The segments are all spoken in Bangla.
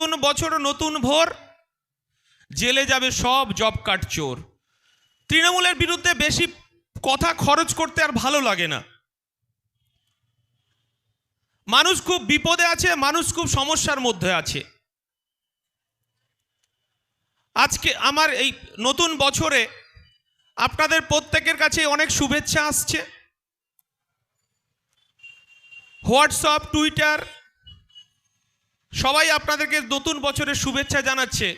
নতুন বছর, নতুন ভোর। জেলে যাবে সব জব কার্ড চোর। তৃণমূলের বিরুদ্ধে বেশি কথা খরচ করতে আর ভালো লাগে না। মানুষ খুব বিপদে আছে, মানুষ খুব সমস্যার মধ্যে আছে। আজকে আমার এই নতুন বছরে আপনাদের প্রত্যেকের কাছে অনেক শুভেচ্ছা আসছে। হোয়াটসঅ্যাপ, টুইটার সবাই আপনাদেরকে নতুন বছরের শুভেচ্ছা জানাচ্ছে।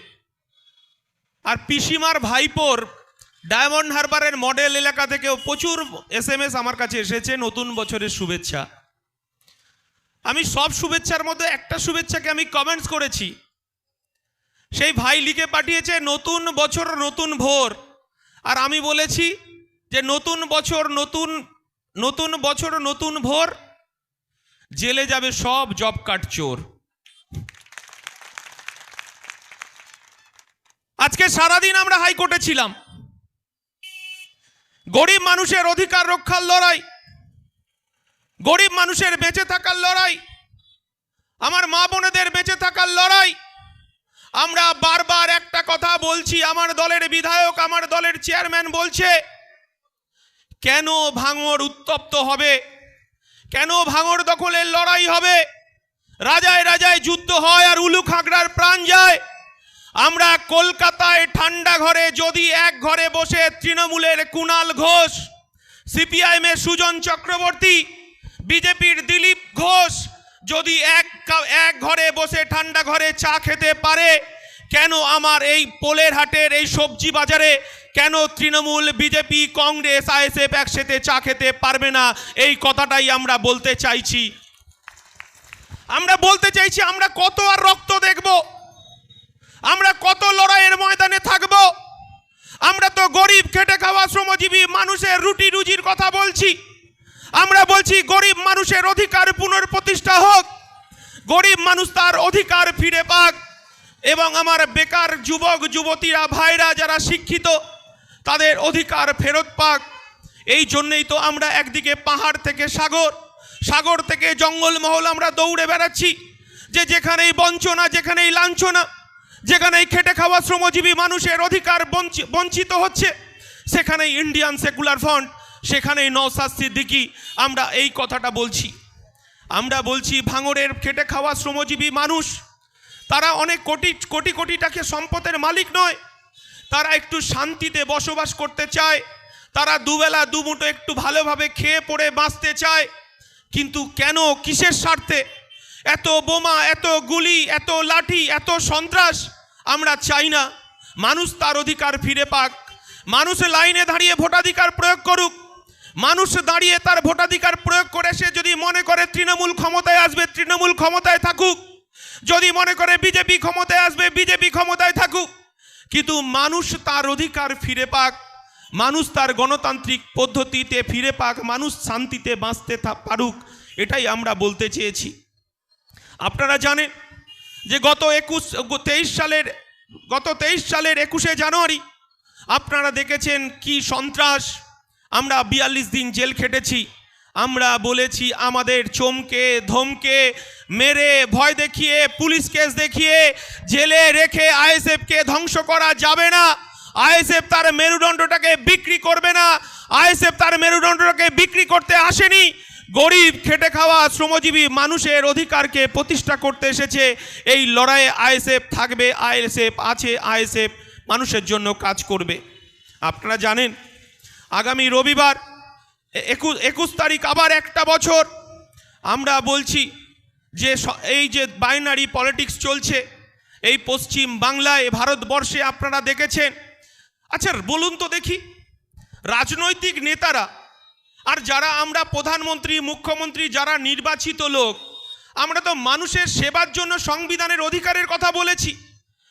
আর পিসিমার ভাইপোর ডায়মন্ড হারবারের মডেল এলাকা থেকেও প্রচুর এস আমার কাছে এসেছে নতুন বছরের শুভেচ্ছা। আমি সব শুভেচ্ছার মধ্যে একটা শুভেচ্ছাকে আমি কমেন্টস করেছি। সেই ভাই লিখে পাঠিয়েছে, নতুন বছর, নতুন ভোর। আর আমি বলেছি যে, নতুন বছর, নতুন নতুন বছর, নতুন ভোর। জেলে যাবে সব জব কার্ড চোর। আজকে সারাদিন আমরা হাইকোর্টে ছিলাম। গরিব মানুষের অধিকার রক্ষার লড়াই, গরিব মানুষের বেঁচে থাকার লড়াই, আমার মা বোনেদের বেঁচে থাকার লড়াই। আমরা বারবার একটা কথা বলছি, আমার দলের বিধায়ক, আমার দলের চেয়ারম্যান বলছে, কেন ভাঙর উত্তপ্ত হবে? কেন ভাঙর দখলের লড়াই হবে? রাজায় রাজায় যুদ্ধ হয় আর উলু খাগড়ার প্রাণ যায়। আমরা কলকাতায় ঠান্ডা ঘরে যদি এক ঘরে বসে তৃণমূলের কুণাল ঘোষ, সিপিআইএমের সুজন চক্রবর্তী, বিজেপির দিলীপ ঘোষ যদি এক এক ঘরে বসে ঠান্ডা ঘরে চা খেতে পারে, কেন আমার এই পোলের হাটের এই সবজি বাজারে কেন তৃণমূল, বিজেপি, কংগ্রেস, আইএসএফ একসাথে চা খেতে পারবে না? এই কথাটাই আমরা বলতে চাইছি। আমরা বলতে চাইছি, আমরা কত আর রক্ত দেখব? আমরা কত লড়াইয়ের ময়দানে থাকব? আমরা তো গরিব খেটে খাওয়া শ্রমজীবী মানুষের রুটি রুজির কথা বলছি। আমরা বলছি, গরিব মানুষের অধিকার পুনর্প্রতিষ্ঠা হোক। গরিব মানুষ তার অধিকার ফিরে পাক এবং আমার বেকার যুবক, যুবতীরা, ভাইরা যারা শিক্ষিত, তাদের অধিকার ফেরত পাক। এই জন্যেই তো আমরা একদিকে পাহাড় থেকে সাগর সাগর থেকে জঙ্গলমহল আমরা দৌড়ে বেড়াচ্ছি। যে যেখানেই বঞ্চনা, যেখানেই লাঞ্ছনা, যেখানেই খেটে খাওয়া শ্রমজীবী মানুষের অধিকার বঞ্চি- বঞ্চিত হচ্ছে, সেখানেই ইন্ডিয়ান সেকুলার ফ্রন্ট সেখানেই নওসাদ সিদ্দিকি আমরা এই কথাটা বলছি। আমরা বলছি ভাঙরের খেটে খাওয়া শ্রমজীবী মানুষ, তারা অনেক কোটি কোটি কোটি টাকা সম্পদের মালিক নয়, তারা একটু শান্তিতে বসবাস করতে চায়, তারা দুবেলা দুমুটো একটু ভালোভাবে খেয়ে পড়ে বাঁচতে চায় কিন্তু কেন, কিসের স্বার্থে? এত বোমা, এত গুলি, এত লাঠি, এত সন্ত্রাস আমরা চাই না। মানুষ তার অধিকার ফিরে পাক। মানুষ লাইনে দাঁড়িয়ে ভোটাধিকার প্রয়োগ করুক। মানুষ দাঁড়িয়ে তার ভোটাধিকার প্রয়োগ করে, সে যদি মনে করে তৃণমূল ক্ষমতায় আসবে, তৃণমূল ক্ষমতায় থাকুক। যদি মনে করে বিজেপি ক্ষমতায় আসবে, বিজেপি ক্ষমতায় থাকুক। কিন্তু মানুষ তার অধিকার ফিরে পাক। মানুষ তার গণতান্ত্রিক পদ্ধতিতে ফিরে পাক, মানুষ শান্তিতে বাঁচতে পারুক, এটাই আমরা বলতে চেয়েছি। আপনারা জানেন যে গত একুশ তেইশ সালের, গত তেইশ সালের একুশে জানুয়ারি আপনারা দেখেছেন কি সন্ত্রাস। আমরা বিয়াল্লিশ দিন জেল খেটেছি। আমরা বলেছি আমাদের চমকে, ধমকে, মেরে, ভয় দেখিয়ে, পুলিশ কেস দেখিয়ে, জেলে রেখে আইএসএফকে ধ্বংস করা যাবে না। আইএসএফ তার মেরুদণ্ডটাকে বিক্রি করবে না। আইএসএফ তার মেরুদণ্ডটাকে বিক্রি করতে আসেনি। গরিব, খেটে খাওয়া, শ্রমজীবী মানুষের অধিকারকে প্রতিষ্ঠা করতে এসেছে। এই লড়াইয়ে আইএসএফ থাকবে, আইএসএফ আছে, আইএসএফ মানুষের জন্য কাজ করবে। আপনারা জানেন, আগামী রবিবার একুশ একুশ তারিখ আবার একটা বছর। আমরা বলছি যে এই যে বাইনারি পলিটিক্স চলছে, এই পশ্চিম বাংলায়, ভারতবর্ষে আপনারা দেখেছেন আচ্ছা বলুন তো দেখি। রাজনৈতিক নেতারা আর যারা আমরা প্রধানমন্ত্রী, মুখ্যমন্ত্রী, যারা নির্বাচিত লোক, আমরা তো মানুষের সেবার জন্য সংবিধানের অধিকারের কথা বলেছি।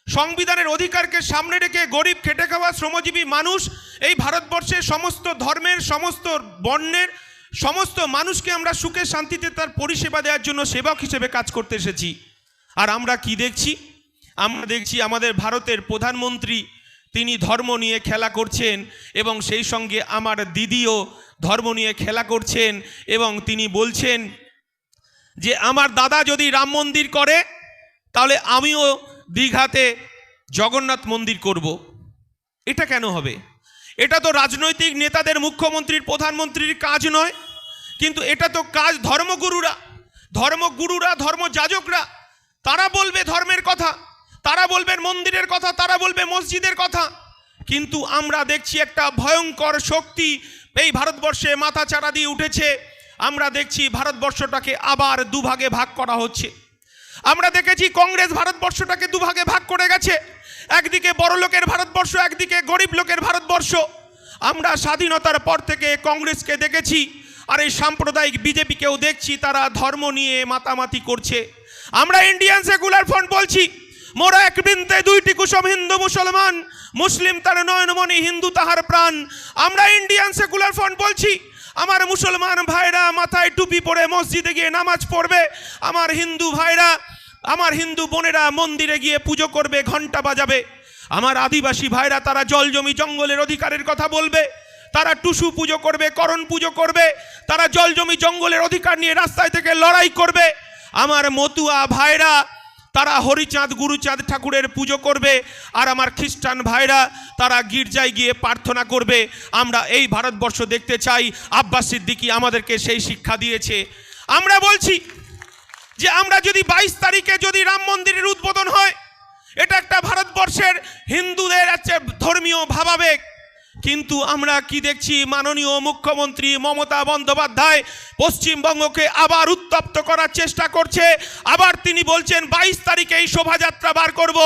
সংবিধানের অধিকারকে সামনে রেখে গরিব, খেটে খাওয়া শ্রমজীবী মানুষ এই ভারতবর্ষের সমস্ত ধর্মের, সমস্ত বর্ণের, সমস্ত মানুষকে আমরা সুখে শান্তিতে তার পরিষেবা দেওয়ার জন্য সেবক হিসেবে কাজ করতে এসেছি। আর আমরা কি দেখছি? আমরা দেখছি আমাদের ভারতের প্রধানমন্ত্রী তিনি ধর্ম নিয়ে খেলা করছেন এবং সেই সঙ্গে আমার দিদিও ধর্ম নিয়ে খেলা করছেন এবং তিনি বলছেন যে, আমার দাদা যদি রাম মন্দির করে, তাহলে আমিও দীঘাতে জগন্নাথ মন্দির করব। এটা কেন হবে? এটা তো রাজনৈতিক নেতাদের মুখ্যমন্ত্রীর, প্রধানমন্ত্রীর কাজ নয়, কিন্তু এটা তো কাজ ধর্মগুরুরা ধর্মগুরুরা, ধর্মযাজকরা, তারা বলবে ধর্মের কথা। তারা বলবেন মন্দিরের কথা, তারা বলবে মসজিদের কথা। কিন্তু আমরা দেখছি একটা ভয়ঙ্কর শক্তি এই ভারতবর্ষে মাথা চারা দিয়ে উঠেছে। আমরা দেখছি ভারতবর্ষটাকে আবার দুভাগে ভাগ করা হচ্ছে। আমরা দেখেছি কংগ্রেস ভারতবর্ষটাকে দুভাগে ভাগ করে গেছে। একদিকে বড় লোকের ভারতবর্ষ, একদিকে গরিব লোকের ভারতবর্ষ। আমরা স্বাধীনতার পর থেকে কংগ্রেসকে দেখেছি আর এই সাম্প্রদায়িক বিজেপিকেও দেখছি তারা ধর্ম নিয়ে মাতামাতি করছে। আমরা ইন্ডিয়ান সেকুলার ফ্রন্ট বলছি মোরা এক বৃন্তে দুইটি কুসুম হিন্দু মুসলমান। মুসলিম তার নয়নমণি হিন্দু তাহার প্রাণ। আমরা ইন্ডিয়ান সেকুলার ফ্রন্ট বলছি, আমার মুসলমান ভাইরা মাথায় টুপি পরে মসজিদে গিয়ে নামাজ পড়বে, আমার হিন্দু ভাইরা, আমার হিন্দু বোনেরা মন্দিরে গিয়ে পুজো করবে ঘণ্টা বাজাবে। আমার আদিবাসী ভাইরা তারা জল জমি জঙ্গলের অধিকারের কথা বলবে, তারা টুসু পুজো করবে, করণ পুজো করবে, তারা জল জমি জঙ্গলের অধিকার নিয়ে রাস্তায় থেকে লড়াই করবে। আমার মতুয়া ভাইরা তারা হরিচাঁদ, গুরুচাঁদ ঠাকুরের পুজো করবে আর আমার খ্রিস্টান ভাইরা তারা গির্জায় গিয়ে প্রার্থনা করবে। আমরা এই ভারতবর্ষ দেখতে চাই, আব্বাস সিদ্দিকি আমাদেরকে সেই শিক্ষা দিয়েছে। আমরা বলছি যে আমরা যদি বাইশ তারিখে যদি রাম মন্দিরের উদ্বোধন হয়, এটা একটা ভারতবর্ষের হিন্দুদের আছে ধর্মীয় ভাবাবেগ। কিন্তু আমরা কি দেখছি? মাননীয় মুখ্যমন্ত্রী মমতা বন্দ্যোপাধ্যায় পশ্চিমবঙ্গকে আবার উত্তপ্ত করার চেষ্টা করছে। আবার তিনি বলছেন, বাইশ তারিখে এই শোভাযাত্রা বার করব।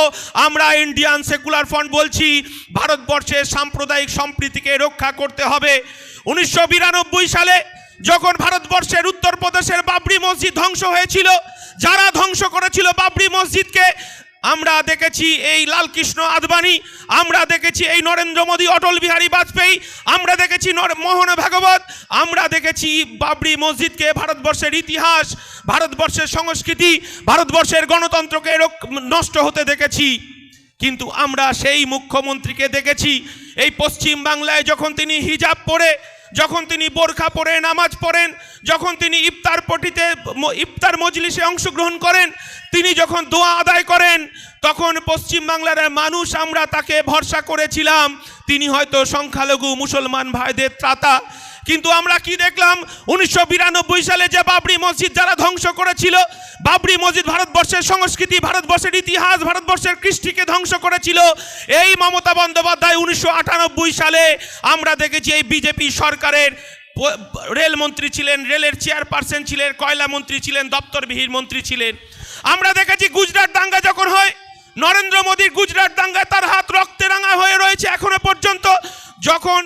আমরা ইন্ডিয়ান সেকুলার ফ্রন্ট বলছি, ভারতবর্ষের সাম্প্রদায়িক সম্প্রীতিকে রক্ষা করতে হবে। উনিশশো বিরানব্বই সালে যখন ভারতবর্ষের উত্তরপ্রদেশের বাবরি মসজিদ ধ্বংস হয়েছিল, যারা ধ্বংস করেছিল বাবরি মসজিদকে আমরা দেখেছি এই লালকৃষ্ণ আদবানি, আমরা দেখেছি এই নরেন্দ্র মোদী, অটল বিহারী বাজপেয়ী, আমরা দেখেছি মোহন ভাগবত, আমরা দেখেছি বাবরি মসজিদকে ভারতবর্ষের ইতিহাস, ভারতবর্ষের সংস্কৃতি, ভারতবর্ষের গণতন্ত্রকে রক- নষ্ট হতে দেখেছি। কিন্তু আমরা সেই মুখ্যমন্ত্রীকে দেখেছি। এই পশ্চিম বাংলায় যখন তিনি হিজাব পরে, যখন তিনি বোরখা পরে, নামাজ পড়েন যখন তিনি ইফতার পটিতে ইফতার মজলিসে অংশগ্রহণ করেন, তিনি যখন দোয়া আদায় করেন, তখন পশ্চিম বাংলার মানুষ, আমরা তাকে ভরসা করেছিলাম, তিনি হয়তো সংখ্যালঘু মুসলমান ভাইদের ত্রাতা। কিন্তু আমরা কি দেখলাম? উনিশশো বিরানব্বই সালে যে বাবরি মসজিদ যারা ধ্বংস করেছিল, বাবরি মসজিদ ভারতবর্ষের সংস্কৃতি, ভারতবর্ষের ইতিহাস, ভারতবর্ষের কৃষ্টিকে ধ্বংস করেছিল। এই মমতা বন্দ্যোপাধ্যায় উনিশশো আটানব্বই সালে আমরা দেখেছি এই বিজেপি সরকারের প- রেলমন্ত্রী ছিলেন, রেলের চেয়ারপারসন ছিলেন, কয়লা মন্ত্রী ছিলেন, দপ্তরবিহীন মন্ত্রী ছিলেন। আমরা দেখেছি গুজরাট দাঙ্গা যখন হয়, নরেন্দ্র মোদীর গুজরাট দাঙ্গায় তার হাত রক্তে রাঙা হয়ে রয়েছে এখনও পর্যন্ত। যখন